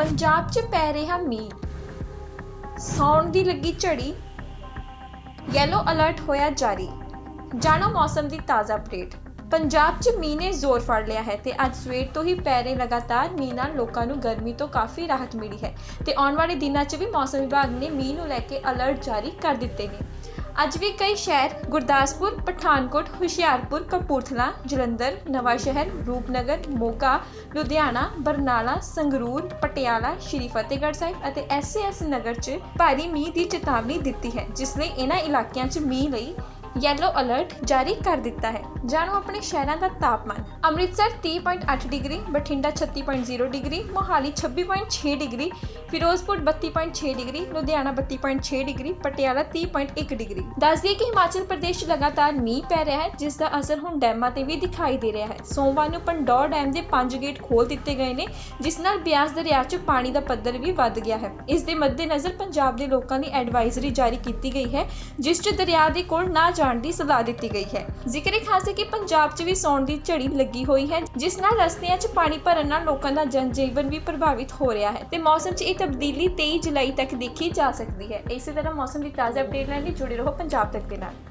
ਪੰਜਾਬ 'ਚ ਪੈ ਰਿਹਾ ਮੀਂਹ। ਸੌਣ ਦੀ ਲੱਗੀ ਝੜੀ। ਯੈਲੋ ਅਲਰਟ ਹੋਇਆ ਜਾਰੀ। ਜਾਣੋ ਮੌਸਮ ਦੀ ਤਾਜ਼ਾ ਅਪਡੇਟ ਪੰਜਾਬ 'ਚ ਮੀਂਹ ਨੇ ਜ਼ੋਰ ਫੜ ਲਿਆ ਹੈ ਤੇ ਅੱਜ ਸਵੇਰ ਤੋਂ ਹੀ ਪੈ ਰਹੇ ਲਗਾਤਾਰ ਮੀਂਹ ਨਾਲ ਲੋਕਾਂ ਨੂੰ ਗਰਮੀ ਤੋਂ ਕਾਫੀ ਰਾਹਤ ਮਿਲੀ ਹੈ। ਤੇ ਆਉਣ ਵਾਲੇ ਦਿਨਾਂ 'ਚ ਵੀ ਮੌਸਮ ਵਿਭਾਗ ਨੇ ਮੀਂਹ ਨੂੰ ਲੈ ਕੇ ਅਲਰਟ ਜਾਰੀ ਕਰ ਦਿੱਤੇ ਨੇ। ਅੱਜ ਵੀ ਕਈ ਸ਼ਹਿਰ ਗੁਰਦਾਸਪੁਰ, ਪਠਾਨਕੋਟ, ਹੁਸ਼ਿਆਰਪੁਰ, ਕਪੂਰਥਲਾ, ਜਲੰਧਰ ਨਵਾਂ ਸ਼ਹਿਰ ਰੂਪਨਗਰ, ਮੋਗਾ, ਲੁਧਿਆਣਾ, ਬਰਨਾਲਾ, ਸੰਗਰੂਰ, ਪਟਿਆਲਾ, ਸ਼੍ਰੀ ਫਤਿਹਗੜ੍ਹ ਸਾਹਿਬ ਅਤੇ ਐਸਐਸ ਨਗਰ 'ਚ ਭਾਰੀ ਮੀਂਹ ਦੀ ਚੇਤਾਵਨੀ ਦਿੱਤੀ ਹੈ, ਜਿਸ ਲਈ ਇਹਨਾਂ ਇਲਾਕਿਆਂ 'ਚ ਮੀਂਹ ਲਈ ਯੈਲੋ ਅਲਰਟ ਜਾਰੀ ਕਰ ਦਿੱਤਾ ਹੈ। ਜਾਣੋ ਆਪਣੇ ਸ਼ਹਿਰਾਂ ਦਾ ਤਾਪਮਾਨ। Amritsar 30.8 degree, Bathinda 36.0 degree, Mohali 26.6 degree, Firozpur 32.6 degree, Ludhiana 32.6 degree, Patiala 30.1 degree. ਦੱਸ ਦਈਏ ਕਿ ਹਿਮਾਚਲ ਪ੍ਰਦੇਸ਼ ਲਗਾਤਾਰ ਮੀਂਹ ਪੈ ਰਿਹਾ ਹੈ, ਜਿਸ ਦਾ ਅਸਰ ਹੁਣ ਡੈਮਾਂ ਤੇ ਵੀ ਦਿਖਾਈ ਦੇ ਰਿਹਾ ਹੈ। ਸੋਮਵਾਰ ਨੂੰ ਪੰਡੌਰ ਡੈਮ ਦੇ ਪੰਜ ਗੇਟ ਖੋਲ ਦਿੱਤੇ ਗਏ ਨੇ, ਜਿਸ ਨਾਲ ਬਿਆਸ ਦਰਿਆ 'ਚ ਪਾਣੀ ਦਾ ਪੱਧਰ ਵੀ ਵੱਧ ਗਿਆ ਹੈ। ਇਸ ਦੇ ਮੱਦੇਨਜ਼ਰ ਪੰਜਾਬ ਦੇ ਲੋਕਾਂ ਦੀ ਐਡਵਾਈਜ਼ਰੀ ਜਾਰੀ ਕੀਤੀ ਗਈ ਹੈ, ਜਿਸ 'ਚ ਦਰਿਆ ਦੇ ਕੋਲ ਨਾ ਜਾਣ ਦੀ ਸਲਾਹ ਦਿੱਤੀ ਗਈ ਹੈ। ਜ਼ਿਕਰ ਇਹ ਖਾਸ ਹੈ ਕਿ ਪੰਜਾਬ 'ਚ ਵੀ ਸੌਣ ਦੀ ਝੜੀ ਲੱਗੀ ਹੋਈ ਹੈ, ਜਿਸ ਨਾਲ ਰਸਤਿਆਂ 'ਚ ਪਾਣੀ ਭਰਨ ਨਾਲ ਲੋਕਾਂ ਦਾ ਜਨ ਜੀਵਨ ਵੀ ਪ੍ਰਭਾਵਿਤ ਹੋ ਰਿਹਾ ਹੈ ਤੇ ਮੌਸਮ 'ਚ ਇਹ ਤਬਦੀਲੀ 23 ਜੁਲਾਈ ਤੱਕ ਦੇਖੀ ਜਾ ਸਕਦੀ ਹੈ। ਇਸੇ ਤਰ੍ਹਾਂ ਮੌਸਮ ਦੀ ਤਾਜ਼ਾ ਅਪਡੇਟ ਲੈਣ ਲਈ ਜੁੜੇ ਰਹੋ ਪੰਜਾਬ ਤੱਕ ਦੇ ਨਾਲ।